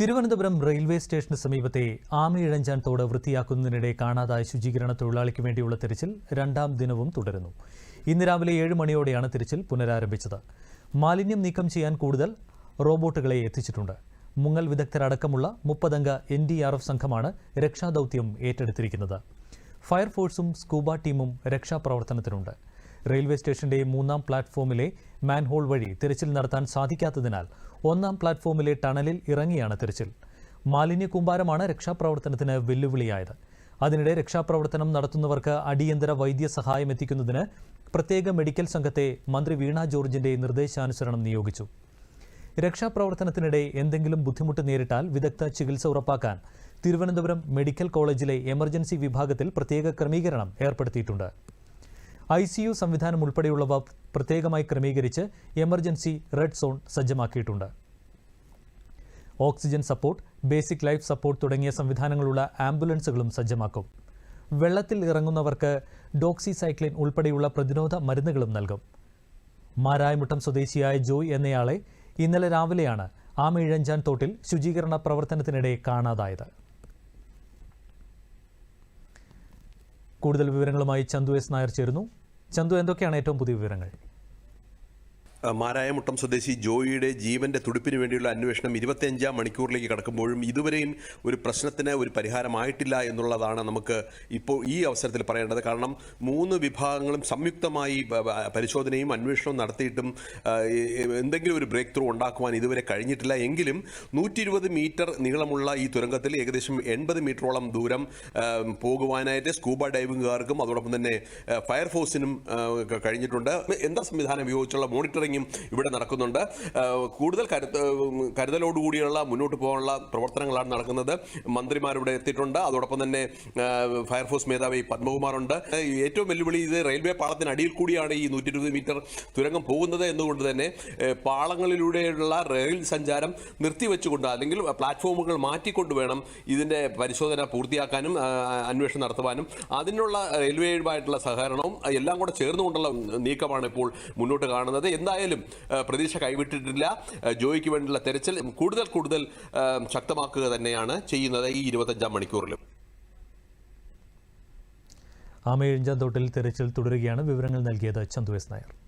Thiruvananthapuram railway സ്റ്റേഷന് സമീപത്തെ ആമയിഴഞ്ചാൻ തോട് വൃത്തിയാക്കുന്നതിനിടെ കാണാതായ ശുചീകരണ തൊഴിലാളിക്ക് വേണ്ടിയുള്ള തിരച്ചിൽ രണ്ടാം ദിനവും തുടരുന്നു. ഇന്ന് രാവിലെ ഏഴ് മണിയോടെയാണ് തിരച്ചിൽ പുനരാരംഭിച്ചത്. മാലിന്യം നീക്കം ചെയ്യാൻ കൂടുതൽ റോബോട്ടുകളെ എത്തിച്ചിട്ടുണ്ട്. മുങ്ങൽ വിദഗ്ധരടക്കമുള്ള മുപ്പതംഗ എൻ ഡി ആർ എഫ് സംഘമാണ് രക്ഷാദൌത്യം ഏറ്റെടുത്തിരിക്കുന്നത്. ഫയർഫോഴ്സും സ്കൂബ ടീമും രക്ഷാപ്രവർത്തനത്തിനുണ്ട്. റെയിൽവേ സ്റ്റേഷന്റെ മൂന്നാം പ്ലാറ്റ്ഫോമിലെ മാൻഹോൾ വഴി തിരച്ചിൽ നടത്താൻ സാധിക്കാത്തതിനാൽ ഒന്നാം പ്ലാറ്റ്ഫോമിലെ ടണലിൽ ഇറങ്ങിയാണ് തിരച്ചിൽ. മാലിന്യ കൂമ്പാരമാണ് രക്ഷാപ്രവർത്തനത്തിന് വെല്ലുവിളിയായത്. അതിനിടെ രക്ഷാപ്രവർത്തനം നടത്തുന്നവർക്ക് അടിയന്തര വൈദ്യസഹായം എത്തിക്കുന്നതിന് പ്രത്യേക മെഡിക്കൽ സംഘത്തെ മന്ത്രി വീണ ജോർജിന്റെ നിർദ്ദേശാനുസരണം നിയോഗിച്ചു. രക്ഷാപ്രവർത്തനത്തിനിടെ എന്തെങ്കിലും ബുദ്ധിമുട്ട് നേരിട്ടാൽ വിദഗ്ധ ചികിത്സ ഉറപ്പാക്കാൻ തിരുവനന്തപുരം മെഡിക്കൽ കോളേജിലെ എമർജൻസി വിഭാഗത്തിൽ പ്രത്യേക ക്രമീകരണം ഏർപ്പെടുത്തിയിട്ടുണ്ട്. ഐ സി യു സംവിധാനം ഉൾപ്പെടെയുള്ളവ പ്രത്യേകമായി ക്രമീകരിച്ച് എമർജൻസി റെഡ് സോൺ സജ്ജമാക്കിയിട്ടുണ്ട്. Oxygen support basic life support തുടങ്ങിയ സംവിധാനങ്ങളുള്ള ആംബുലൻസുകളും സജ്ജമാക്കും. വെള്ളത്തിൽ ഇറങ്ങുന്നവർക്ക് ഡോക്സിസൈക്ലിൻ ഉൾപ്പെടെയുള്ള പ്രതിരോധ മരുന്നുകളും നൽകും. മാരായമുട്ടം സ്വദേശിയായ ജോയ് എന്നയാളെ ഇന്നലെ രാവിലെയാണ് ആമയിഴഞ്ചാൻ തോട്ടിൽ ശുചീകരണ പ്രവർത്തനത്തിനിടെ കാണാതായത്. കൂടുതൽ വിവരങ്ങളുമായി ചന്തു എസ് നായർ ചേരുന്നു. ചന്തു എന്തൊക്കെയാണ് ഏറ്റവും പുതിയ വിവരങ്ങൾ? മാരായമുട്ടം സ്വദേശി ജോയിയുടെ ജീവന്റെ തുടിപ്പിന് വേണ്ടിയുള്ള അന്വേഷണം ഇരുപത്തിയഞ്ചാം മണിക്കൂറിലേക്ക് കടക്കുമ്പോഴും ഇതുവരെയും ഒരു പ്രശ്നത്തിന് ഒരു പരിഹാരമായിട്ടില്ല എന്നുള്ളതാണ് നമുക്ക് ഇപ്പോൾ ഈ അവസരത്തിൽ പറയേണ്ടത്. കാരണം മൂന്ന് വിഭാഗങ്ങളും സംയുക്തമായി പരിശോധനയും അന്വേഷണവും നടത്തിയിട്ടും എന്തെങ്കിലും ഒരു ബ്രേക്ക് ത്രൂ ഉണ്ടാക്കുവാൻ ഇതുവരെ കഴിഞ്ഞിട്ടില്ല. എങ്കിലും നൂറ്റി ഇരുപത് മീറ്റർ നീളമുള്ള ഈ തുരങ്കത്തിൽ ഏകദേശം എൺപത് മീറ്ററോളം ദൂരം പോകുവാനായിട്ട് സ്കൂബ ഡൈവിംഗുകാർക്കും അതോടൊപ്പം തന്നെ ഫയർഫോഴ്സിനും കഴിഞ്ഞിട്ടുണ്ട്. എന്താ സംവിധാനം? ഉപയോഗിച്ചുള്ള മോണിറ്ററിങ്ങും ഇവിടെ നടക്കുന്നുണ്ട്. കൂടുതൽ കരുത കരുതലോടുകൂടിയുള്ള മുന്നോട്ട് പോകാനുള്ള പ്രവർത്തനങ്ങളാണ് നടക്കുന്നത്. മന്ത്രിമാരിവിടെ എത്തിയിട്ടുണ്ട്. അതോടൊപ്പം തന്നെ ഫയർഫോഴ്സ് മേധാവി പത്മകുമാറുണ്ട്. ഏറ്റവും വെല്ലുവിളി ഇത് റെയിൽവേ പാളത്തിനടിയിൽ കൂടിയാണ് ഈ നൂറ്റി ഇരുപത് മീറ്റർ തുരങ്കം പോകുന്നത് എന്നുകൊണ്ട് തന്നെ പാളങ്ങളിലൂടെയുള്ള റെയിൽ സഞ്ചാരം നിർത്തിവെച്ചുകൊണ്ട് അല്ലെങ്കിൽ പ്ലാറ്റ്ഫോമുകൾ മാറ്റിക്കൊണ്ട് വേണം ഇതിന്റെ പരിശോധന പൂർത്തിയാക്കാനും അന്വേഷണം നടത്തുവാനും. അതിനുള്ള റെയിൽവേയുമായിട്ടുള്ള സഹകരണവും എല്ലാം കൂടെ ചേർന്നുകൊണ്ടുള്ള നീക്കമാണ് ഇപ്പോൾ മുന്നോട്ട് കാണുന്നത്. എന്തായാലും ആ, പ്രതീക്ഷ കൈവിട്ടിട്ടില്ല. ജോയിക്ക് വേണ്ടിയുള്ള തെരച്ചിൽ കൂടുതൽ കൂടുതൽ ശക്തമാക്കുക തന്നെയാണ് ചെയ്യുന്നത് ഈ ഇരുപത്തഞ്ചാം മണിക്കൂറിലും. ആമയഞ്ചാം തോട്ടിൽ തെരച്ചിൽ തുടരുകയാണ്. വിവരങ്ങൾ നൽകിയത് ചന്തു എസ് നായർ.